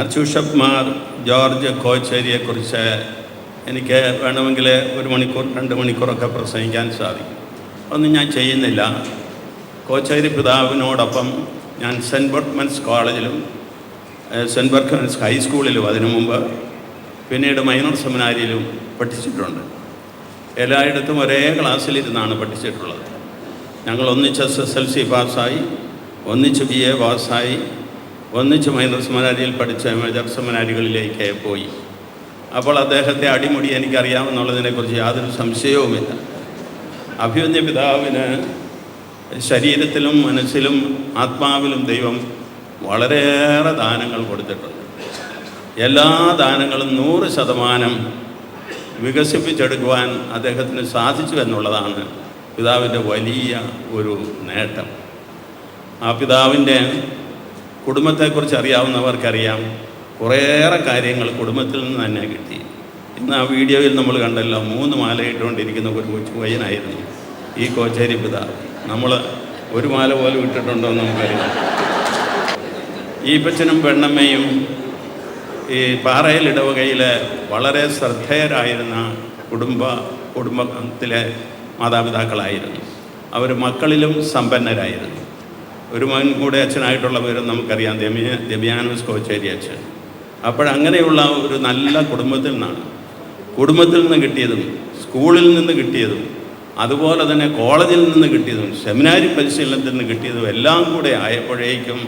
Arch ബിഷപ്പ്മാർ George കോച്ചേരിയെക്കുറിച്ച് എനിക്ക് വേണമെങ്കിൽ ഒരു മണിക്കൂർ രണ്ട് മണിക്കൂറൊക്കെ പ്രസംഗിക്കാൻ സാധിക്കും. ഒന്നും ഞാൻ ചെയ്യുന്നില്ല. കോച്ചേരി പിതാവിനോടൊപ്പം ഞാൻ സെന്റ് ബർട്ട്മൻസ് കോളേജിലും സെന്റ് ബർട്ട്മൻസ് ഹൈസ്കൂളിലും അതിനു മുമ്പ് പിന്നീട് മൈനർ സെമിനാരിയിലും പഠിച്ചിട്ടുണ്ട്. എല്ലായിടത്തും ഒരേ ക്ലാസ്സിലിരുന്നാണ് പഠിച്ചിട്ടുള്ളത്. ഞങ്ങൾ ഒന്നിച്ച് എസ് എസ് എൽ സി പാസ്സായി ഒന്നിച്ച് ബി എ പാസ്സായി ഒന്നിച്ച് മഹേന്ദ്ര സെമിനാരിയിൽ പഠിച്ച മേജർ സെമിനാരികളിലേക്ക് പോയി. അപ്പോൾ അദ്ദേഹത്തെ അടിമുടി എനിക്കറിയാമെന്നുള്ളതിനെക്കുറിച്ച് യാതൊരു സംശയവുമില്ല. അഭിമന്യ പിതാവിന് ശരീരത്തിലും മനസ്സിലും ആത്മാവിലും ദൈവം വളരെയേറെ ദാനങ്ങൾ കൊടുത്തിട്ടുണ്ട്. എല്ലാ ദാനങ്ങളും നൂറ് ശതമാനം വികസിപ്പിച്ചെടുക്കുവാൻ അദ്ദേഹത്തിന് സാധിച്ചു എന്നുള്ളതാണ് പിതാവിന്റെ വലിയ ഒരു നേട്ടം. ആ പിതാവിന്റെ കുടുംബത്തെക്കുറിച്ച് അറിയാവുന്നവർക്കറിയാം. കുറേയേറെ കാര്യങ്ങൾ കുടുംബത്തിൽ നിന്ന് തന്നെ കിട്ടി. ഇന്ന് ആ വീഡിയോയിൽ നമ്മൾ കണ്ടല്ലോ മൂന്ന് മാല ഇട്ടുകൊണ്ടിരിക്കുന്ന ഒരു കൊച്ചു പയ്യനായിരുന്നു ഈ കോച്ചേരി പിതാവ്. നമ്മൾ ഒരു മാല പോലും ഇട്ടിട്ടുണ്ടോ എന്ന് നമുക്കറിയാം ഈപ്പച്ചനും പെണ്ണമ്മയും ഈ പാറയിൽ ഇടവകയിലെ വളരെ ശ്രദ്ധേയരായിരുന്ന കുടുംബ കുടുംബത്തിലെ മാതാപിതാക്കളായിരുന്നു. അവർ മക്കളിലും സമ്പന്നരായിരുന്നു. ഒരു മകൻ കൂടെ അച്ഛനായിട്ടുള്ള പേരും നമുക്കറിയാം. ദമിയ ദമിയാനോസ് കോച്ചേരി അച്ഛൻ. അപ്പോഴങ്ങനെയുള്ള ഒരു നല്ല കുടുംബത്തിൽ നിന്നാണ്. കുടുംബത്തിൽ നിന്ന് കിട്ടിയതും സ്കൂളിൽ നിന്ന് കിട്ടിയതും അതുപോലെ തന്നെ കോളേജിൽ നിന്ന് കിട്ടിയതും സെമിനാരി പരിശീലനത്തിൽ നിന്ന് കിട്ടിയതും എല്ലാം കൂടെ ആയപ്പോഴേക്കും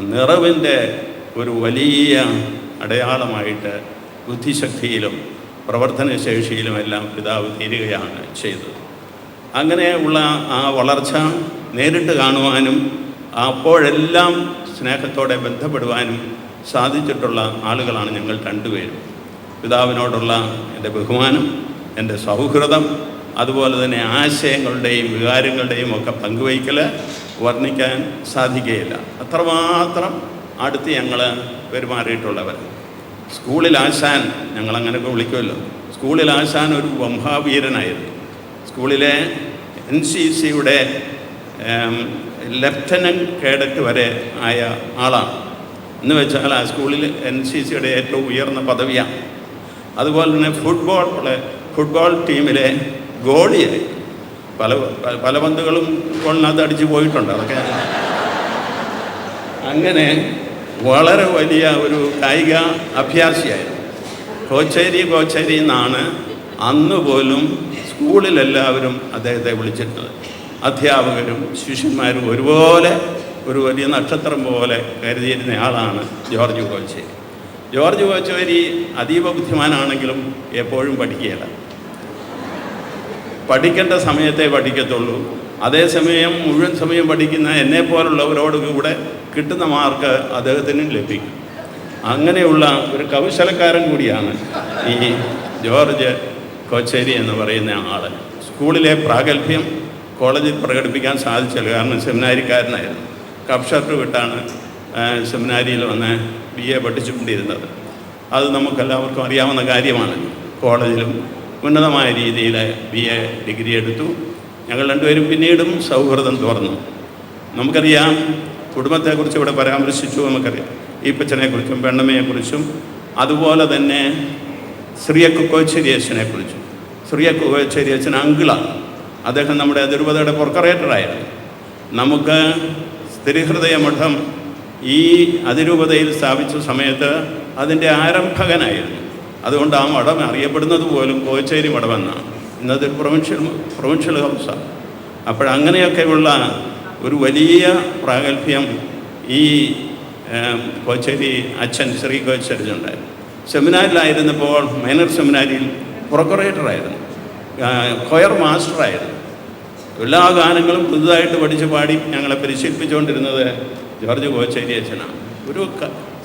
നിറവിന്റെ ഒരു വലിയ അടയാളമായിട്ട് ബുദ്ധിശക്തിയിലും പ്രവർത്തനശേഷിയിലും എല്ലാം പിതാവ് തീരുകയാണ് ചെയ്തത്. അങ്ങനെയുള്ള ആ വളർച്ച നേരിട്ട് കാണുവാനും അപ്പോഴെല്ലാം സ്നേഹത്തോടെ ബന്ധപ്പെടുവാനും സാധിച്ചിട്ടുള്ള ആളുകളാണ് ഞങ്ങൾ രണ്ടുപേരും. പിതാവിനോടുള്ള എന്റെ ബഹുമാനം എന്റെ സൗഹൃദം അതുപോലെ തന്നെ ആശയങ്ങളുടെയും വികാരങ്ങളുടെയും ഒക്കെ പങ്കുവയ്ക്കൽ വർണിക്കാൻ സാധിക്കുകയില്ല. അത്രമാത്രം അടുത്ത് ഞങ്ങൾ പെരുമാറിയിട്ടുള്ളവർ. സ്കൂളിൽ ആശാൻ ഞങ്ങളങ്ങനെയൊക്കെ വിളിക്കുമല്ലോ. സ്കൂളിൽ ആശാൻ ഒരു വംഹാവീരനായിരുന്നു സ്കൂളിലെ എൻ സി സിയുടെ ലെഫ്റ്റനന്റ് കേഡറ്റ് വരെ ആയ ആളാണ്. എന്ന് വെച്ചാൽ ആ സ്കൂളിൽ എൻ സി സിയുടെ ഏറ്റവും ഉയർന്ന പദവിയാണ്. അതുപോലെ തന്നെ ഫുട്ബോൾ ഫുട്ബോൾ ടീമിലെ ഗോളിയായി പല പല- പന്തുകളും ഗോളിനകത്ത് അടിച്ചു പോയിട്ടുണ്ട്. അതൊക്കെ അങ്ങനെ വളരെ വലിയ ഒരു കായിക അഭ്യാസിയായിരുന്നു. കോച്ചേരി കോച്ചേരി എന്നാണ് അന്ന് പോലും സ്കൂളിലെല്ലാവരും അദ്ദേഹത്തെ വിളിച്ചിട്ടുള്ളത് അധ്യാപകരും ശിഷ്യന്മാരും ഒരുപോലെ ഒരു വലിയ നക്ഷത്രം പോലെ കരുതിയിരുന്ന ആളാണ് ജോർജ് കോച്ചേരി ജോർജ് കോച്ചേരി അതീവ ബുദ്ധിമാനാണെങ്കിലും എപ്പോഴും പഠിക്കുകയില്ല. പഠിക്കേണ്ട സമയത്തെ പഠിക്കത്തുള്ളൂ. അതേസമയം മുഴുവൻ സമയം പഠിക്കുന്ന എന്നെ പോലുള്ളവരോട് കൂടെ കിട്ടുന്ന മാർക്ക് അദ്ദേഹത്തിനും ലഭിക്കും. അങ്ങനെയുള്ള ഒരു കൗശലക്കാരൻ കൂടിയാണ് ഈ ജോർജ് കോച്ചേരി എന്ന് പറയുന്ന ആൾ സ്കൂളിലെ പ്രാഗൽഭ്യം കോളേജിൽ പ്രകടിപ്പിക്കാൻ സാധിച്ചില്ല കാരണം സെമിനാരിക്കാരനായിരുന്നു. കപ്പ് ഷർട്ട് വിട്ടാണ് സെമിനാരിയിൽ വന്ന് ബി എ പഠിച്ചുകൊണ്ടിരുന്നത്. അത് നമുക്കെല്ലാവർക്കും അറിയാവുന്ന കാര്യമാണ്. കോളേജിലും ഉന്നതമായ രീതിയിൽ ബി എ ഡിഗ്രി എടുത്തു. ഞങ്ങൾ രണ്ടുപേരും പിന്നീടും സൗഹൃദം തുറന്നു. നമുക്കറിയാം കുടുംബത്തെക്കുറിച്ച് ഇവിടെ പരാമർശിച്ചു നമുക്കറിയാം. ഈപ്പച്ചനെക്കുറിച്ചും പെണ്ണമ്മയെക്കുറിച്ചും അതുപോലെ തന്നെ ശ്രീയക്കു കോച്ചേരി കുറിച്ചും ശ്രീയക്കു കോച്ചേരി അച്ഛൻ അങ്കിളാണ്. അദ്ദേഹം നമ്മുടെ അതിരൂപതയുടെ പൊർക്കറേറ്ററായിരുന്നു നമുക്ക് സ്ഥിരഹൃദയ മഠം ഈ അതിരൂപതയിൽ സ്ഥാപിച്ച സമയത്ത് അതിന്റെ ആരംഭകനായിരുന്നു. അതുകൊണ്ട് ആ മഠം അറിയപ്പെടുന്നത് പോലും കോച്ചേരി മഠമെന്നാണ്. ഇന്നത് പ്രൊവിൻഷ്യൽ പ്രൊവിൻഷ്യൽ ഹൗസാണ്. അപ്പോഴങ്ങനെയൊക്കെയുള്ള ഒരു വലിയ പ്രാഗൽഭ്യം ഈ കോച്ചേരി അച്ഛൻ ശ്രീ കോച്ചേരിച്ചുണ്ടായിരുന്നു സെമിനാരിലായിരുന്നപ്പോൾ മൈനർ സെമിനാരിയിൽ പ്രൊക്കറേറ്ററായിരുന്നു കൊയർ മാസ്റ്ററായിരുന്നു എല്ലാ ഗാനങ്ങളും പുതുതായിട്ട് പഠിച്ച് പാടി ഞങ്ങളെ പരിശീലിപ്പിച്ചുകൊണ്ടിരുന്നത് ജോർജ് കോച്ചേരി അച്ഛനാണ്. ഒരു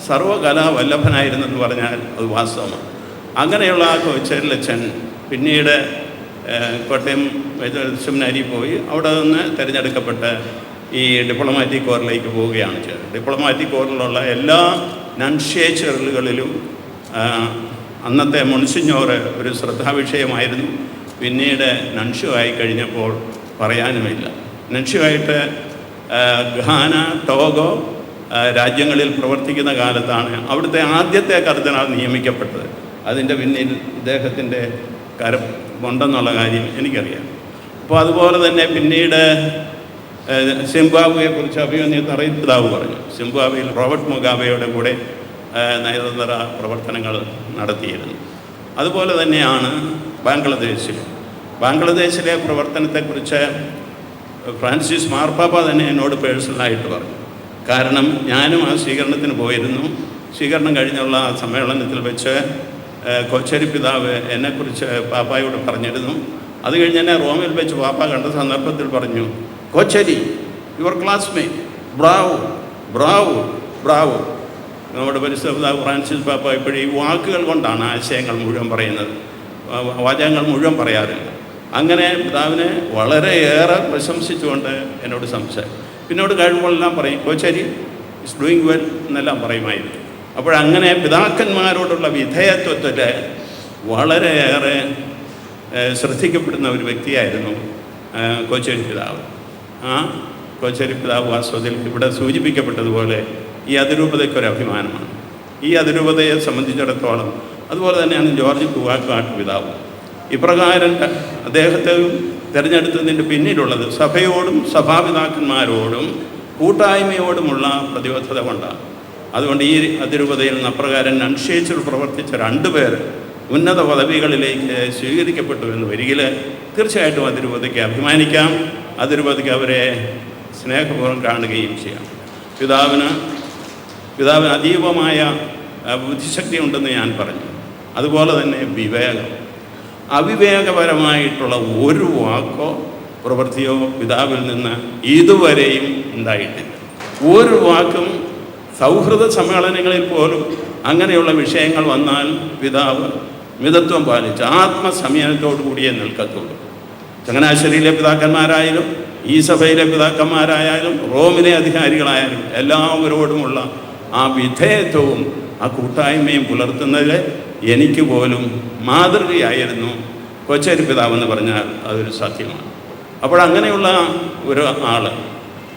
സർവകലാവല്ലഭനായിരുന്നെന്ന് പറഞ്ഞാൽ അത് വാസ്തവമാണ്. അങ്ങനെയുള്ള ആ കോച്ചേരി അച്ഛൻ പിന്നീട് കോട്ടയം സെമിനാരി പോയി അവിടെ നിന്ന് തിരഞ്ഞെടുക്കപ്പെട്ട് ഈ ഡിപ്ലോമാറ്റിക് കോറിലേക്ക് പോവുകയാണ് ചെയ്തത്. ഡിപ്ലോമാറ്റിക് കോറിലുള്ള എല്ലാ നൺഷേച്ചറുകളിലും അന്നത്തെ മുൻസിഞ്ഞോറ് ഒരു ശ്രദ്ധാവിഷയമായിരുന്നു. പിന്നീട് നൻഷു ആയി കഴിഞ്ഞപ്പോൾ പറയാനുമില്ല. നൻഷു ആയിട്ട് ആ, ടോഗോ രാജ്യങ്ങളിൽ പ്രവർത്തിക്കുന്ന കാലത്താണ് അവിടുത്തെ ആദ്യത്തെ കർദ്ദനാൾ നിയമിക്കപ്പെട്ടത്. അതിന്റെ പിന്നിൽ ഇദ്ദേഹത്തിന്റെ കരം ഉണ്ടെന്നുള്ള കാര്യം എനിക്കറിയാം. അപ്പോൾ അതുപോലെ തന്നെ പിന്നീട് സിംബാബ്വെയെക്കുറിച്ച് അഭിമന്യ തറയിപ്പിതാവ് പറഞ്ഞു. സിംബാബ്വെയിൽ റോബർട്ട് മുഗാബയുടെ കൂടെ നയതന്ത്ര പ്രവർത്തനങ്ങൾ നടത്തിയിരുന്നു. അതുപോലെ തന്നെയാണ് ബാംഗ്ലാദേശിൽ ബംഗ്ലാദേശിലെ പ്രവർത്തനത്തെക്കുറിച്ച് ഫ്രാൻസിസ് മാർപ്പാപ്പ തന്നെ എന്നോട് പേഴ്സണലായിട്ട് പറഞ്ഞു. കാരണം ഞാനും ആ സ്വീകരണത്തിന് പോയിരുന്നു. സ്വീകരണം കഴിഞ്ഞുള്ള ആ സമ്മേളനത്തിൽ വെച്ച് കൊച്ചേരി പിതാവ് എന്നെക്കുറിച്ച് പാപ്പായോട് പറഞ്ഞിരുന്നു. അത് കഴിഞ്ഞ് എന്നെ റോമിൽ വെച്ച് പാപ്പ കണ്ട സന്ദർഭത്തിൽ പറഞ്ഞു Kocheri your classmate bravo bravo bravo നമ്മുടെ പരിശുദ്ധ പിതാവ് ഫ്രാൻസിസ് പാപ്പ ഇപ്പോഴും ഈ വാക്കുകൾ കൊണ്ടാണ് ആശയങ്ങൾ മുഴുവൻ പറയുന്നത്. വാചകങ്ങൾ മുഴുവൻ പറയാറില്ല. അങ്ങനെ പിതാവിനെ വളരെയേറെ പ്രശംസിച്ചുകൊണ്ട് എന്നോട് സംസാരിക്കും പിന്നോട് കഴിയുമ്പോഴെല്ലാം പറയും കോച്ചേരി ഇസ് ഡൂയിങ് വെൽ എന്നെല്ലാം പറയുമായിരുന്നു. അപ്പോഴങ്ങനെ പിതാക്കന്മാരോടുള്ള വിധേയത്വത്തിൽ വളരെയേറെ ശ്രദ്ധിക്കപ്പെടുന്ന ഒരു വ്യക്തിയായിരുന്നു കോച്ചേരി പിതാവ്. ആ കോച്ചേരി പിതാവ് വാസ്തവത്തിൽ ഇവിടെ സൂചിപ്പിക്കപ്പെട്ടതുപോലെ ഈ അതിരൂപതയ്ക്കൊരു അഭിമാനമാണ്. ഈ അതിരൂപതയെ സംബന്ധിച്ചിടത്തോളം അതുപോലെ തന്നെയാണ് ജോർജ് കുവാക്കാട്ട് പിതാവ്. ഇപ്രകാരം അദ്ദേഹത്തെ തിരഞ്ഞെടുത്തതിന്റെ പിന്നിലുള്ളത് സഭയോടും സഭാപിതാക്കന്മാരോടും കൂട്ടായ്മയോടുമുള്ള പ്രതിബദ്ധത കൊണ്ടാണ്. അതുകൊണ്ട് ഈ അതിരൂപതയിൽ നിന്ന് അപ്രകാരം അനുശേഷിച്ചു പ്രവർത്തിച്ച രണ്ടുപേർ ഉന്നത പദവികളിലേക്ക് സ്വീകരിക്കപ്പെട്ടു എന്ന് വരികിൽ തീർച്ചയായിട്ടും അതിരൂപതയ്ക്ക് അഭിമാനിക്കാം. അതിരൂപതയ്ക്ക് അവരെ സ്നേഹപൂർവം കാണുകയും ചെയ്യാം. പിതാവിന് പിതാവിന് അതീവമായ ബുദ്ധിശക്തി ഉണ്ടെന്ന് ഞാൻ പറഞ്ഞു. അതുപോലെ തന്നെ വിവേകം. അവിവേകപരമായിട്ടുള്ള ഒരു വാക്കോ പ്രവൃത്തിയോ പിതാവിൽ നിന്ന് ഇതുവരെയും ഉണ്ടായിട്ടില്ല. ഒരു വാക്കും സൗഹൃദ സമ്മേളനങ്ങളിൽ പോലും അങ്ങനെയുള്ള വിഷയങ്ങൾ വന്നാൽ പിതാവ് മിതത്വം പാലിച്ച് ആത്മസംയനത്തോടു കൂടിയേ നിൽക്കത്തുള്ളൂ. ചങ്ങനാശ്ശേരിയിലെ പിതാക്കന്മാരായാലും ഈ സഭയിലെ പിതാക്കന്മാരായാലും റോമിലെ അധികാരികളായാലും എല്ലാവരോടുമുള്ള ആ വിധേയത്വവും ആ കൂട്ടായ്മയും പുലർത്തുന്നതിൽ എനിക്ക് പോലും മാതൃകയായിരുന്നു കൊച്ചേരി പിതാവെന്ന് പറഞ്ഞാൽ അതൊരു സത്യമാണ്. അപ്പോൾ അങ്ങനെയുള്ള ഒരു ആൾ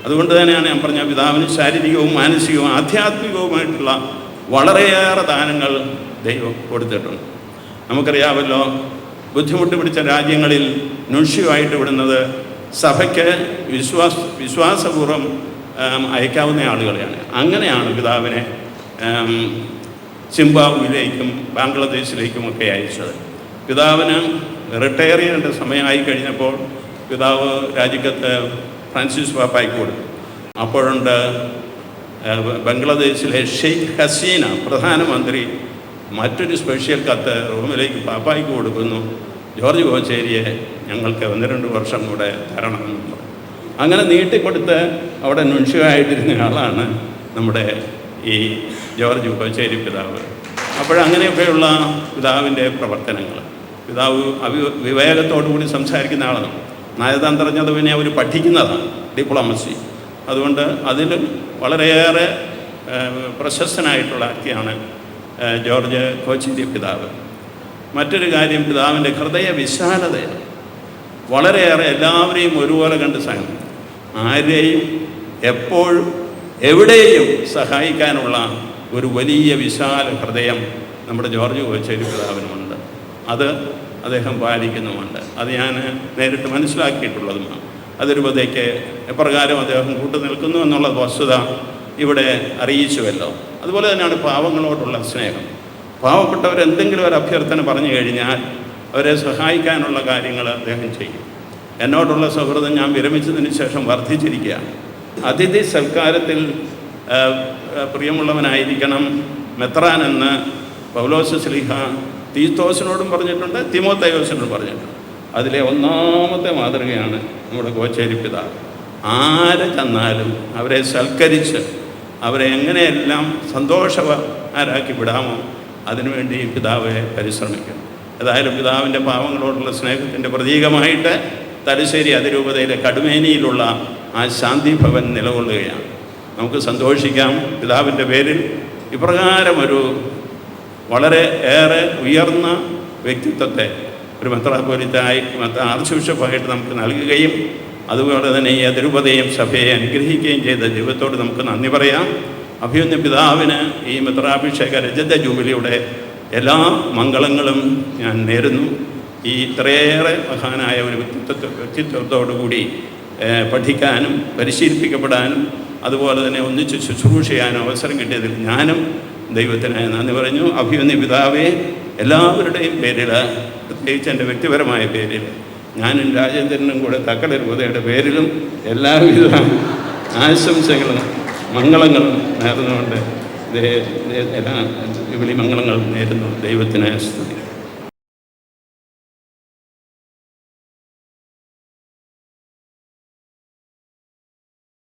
അതുകൊണ്ട് തന്നെയാണ് ഞാൻ പറഞ്ഞ പിതാവിന് ശാരീരികവും മാനസികവും ആധ്യാത്മികവുമായിട്ടുള്ള വളരെയേറെ ദാനങ്ങൾ ദൈവം കൊടുത്തിട്ടുണ്ട്. നമുക്കറിയാമല്ലോ ബുദ്ധിമുട്ട് പിടിച്ച രാജ്യങ്ങളിൽ നുഷ്യമായിട്ട് വിടുന്നത് സഭയ്ക്ക് വിശ്വാസ വിശ്വാസപൂർവം അയക്കാവുന്ന ആളുകളെയാണ്. അങ്ങനെയാണ് പിതാവിനെ ആം, ബംഗ്ലാദേശിലേക്കും ഒക്കെ അയച്ചത്. പിതാവിന് റിട്ടയർ ചെയ്യേണ്ട സമയമായി കഴിഞ്ഞപ്പോൾ പിതാവ് രാജിക്കത്ത് ഫ്രാൻസിസ് പാപ്പായ്ക്ക് കൊടുത്തു അപ്പോഴുണ്ട് ബംഗ്ലാദേശിലെ ഷെയ്ഖ് ഹസീന പ്രധാനമന്ത്രി മറ്റൊരു സ്പെഷ്യൽ കത്ത് റൂമിലേക്ക് പാപ്പായ്ക്ക് കൊടുക്കുന്നു ജോർജ് കോച്ചേരിയെ ഞങ്ങൾക്ക് ഒന്ന് രണ്ട് വർഷം കൂടെ തരണമെന്ന്. അങ്ങനെ നീട്ടിക്കൊടുത്ത് അവിടെ നുൻഷ്യമായിട്ടിരുന്ന ആളാണ് നമ്മുടെ ഈ ജോർജ് ചേരി പിതാവ്. അപ്പോഴങ്ങനെയൊക്കെയുള്ള പിതാവിന്റെ പ്രവർത്തനങ്ങൾ. പിതാവ് അവി വിവേകത്തോടു കൂടി സംസാരിക്കുന്ന ആളാണ്. നയതന്ത്രജ്ഞത പിന്നെ അവർ പഠിക്കുന്നതാണ് ഡിപ്ലോമസി. അതുകൊണ്ട് അതിലും വളരെയേറെ പ്രശസ്തനായിട്ടുള്ള വ്യക്തിയാണ് ജോർജ് കോച്ചിന്റെ പിതാവ്. മറ്റൊരു കാര്യം പിതാവിന്റെ ഹൃദയ വിശാലത വളരെയേറെ എല്ലാവരെയും ഒരുപോലെ കണ്ട് സഹനം ആരെയും എപ്പോഴും എവിടെയും സഹായിക്കാനുള്ള ഒരു വലിയ വിശാല ഹൃദയം നമ്മുടെ ജോർജ് കോച്ചേരി പിതാവിനുമുണ്ട്. അത് അദ്ദേഹം പാലിക്കുന്നുമുണ്ട്. അത് ഞാൻ നേരിട്ട് മനസ്സിലാക്കിയിട്ടുള്ളതുമാണ്. അതിരുപതയ്ക്ക് എപ്രകാരം അദ്ദേഹം കൂട്ടു നിൽക്കുന്നു എന്നുള്ള വസ്തുത ഇവിടെ അറിയിച്ചുവല്ലോ. അതുപോലെ തന്നെയാണ് പാവങ്ങളോടുള്ള സ്നേഹം. പാവപ്പെട്ടവർ എന്തെങ്കിലും ഒരു അഭ്യർത്ഥന പറഞ്ഞു കഴിഞ്ഞാൽ അവരെ സഹായിക്കാനുള്ള കാര്യങ്ങൾ അദ്ദേഹം ചെയ്യും. എന്നോടുള്ള സൗഹൃദം ഞാൻ വിരമിച്ചതിന് ശേഷം വർദ്ധിച്ചിരിക്കുകയാണ്. അതിഥി സൽക്കാരത്തിൽ പ്രിയമുള്ളവനായിരിക്കണം. മെത്രാൻ എന്ന് പൗലോസ് സ്ലിഹ തീത്തോസിനോടും പറഞ്ഞിട്ടുണ്ട് തിമോത്തയോസിനോടും പറഞ്ഞിട്ടുണ്ട്. അതിലെ ഒന്നാമത്തെ മാതൃകയാണ് നമ്മുടെ കോച്ചേരി പിതാവ് ആരെ ചെന്നാലും അവരെ സൽക്കരിച്ച് അവരെ എങ്ങനെയെല്ലാം സന്തോഷവാരാക്കി വിടാമോ അതിനുവേണ്ടി പിതാവെ പരിശ്രമിക്കും ഏതായാലും പിതാവിന്റെ പാവങ്ങളോടുള്ള സ്നേഹത്തിന്റെ പ്രതീകമായിട്ട് തലശ്ശേരി അതിരൂപതയിലെ കടുമേനിയിലുള്ള ആ ശാന്തിഭവൻ നിലകൊള്ളുകയാണ്. നമുക്ക് സന്തോഷിക്കാം. പിതാവിന്റെ പേരിൽ ഇപ്രകാരമൊരു വളരെ ഏറെ ഉയർന്ന വ്യക്തിത്വത്തെ ഒരു മെത്രാപോലിത്തായി മെത്ര ആർച്ച് ബിഷപ്പായിട്ട് നമുക്ക് നൽകുകയും അതുപോലെ തന്നെ ഈ അതിരൂപതയും സഭയെ അനുഗ്രഹിക്കുകയും ചെയ്ത ദൈവത്തോട് നമുക്ക് നന്ദി പറയാം. അഭിയുന്ന പിതാവിന് ഈ മിത്രാഭിഷേക രജത ജൂബിലിയുടെ എല്ലാ മംഗളങ്ങളും ഞാൻ നേരുന്നു. ഈ ഇത്രയേറെ മഹാനായ ഒരു വ്യക്തിത്വ വ്യക്തിത്വത്തോടുകൂടി പഠിക്കാനും പരിശീലിപ്പിക്കപ്പെടാനും അതുപോലെ തന്നെ ഒന്നിച്ച് ശുശ്രൂഷ അവസരം കിട്ടിയതിൽ ഞാനും ദൈവത്തിന് നന്ദി പറഞ്ഞു. അഭിയുന്ന പിതാവേ എല്ലാവരുടെയും പേരിൽ പ്രത്യേകിച്ച് എന്റെ വ്യക്തിപരമായ പേരിൽ ഞാനും രാജേന്ദ്രനും കൂടെ തക്കട രൂപതയുടെ പേരിലും എല്ലാവിധ ആശംസകളും മംഗളങ്ങളും നേർന്നുകൊണ്ട് വിളി മംഗളങ്ങളും നേരുന്നു. ദൈവത്തിന് സ്തുതി.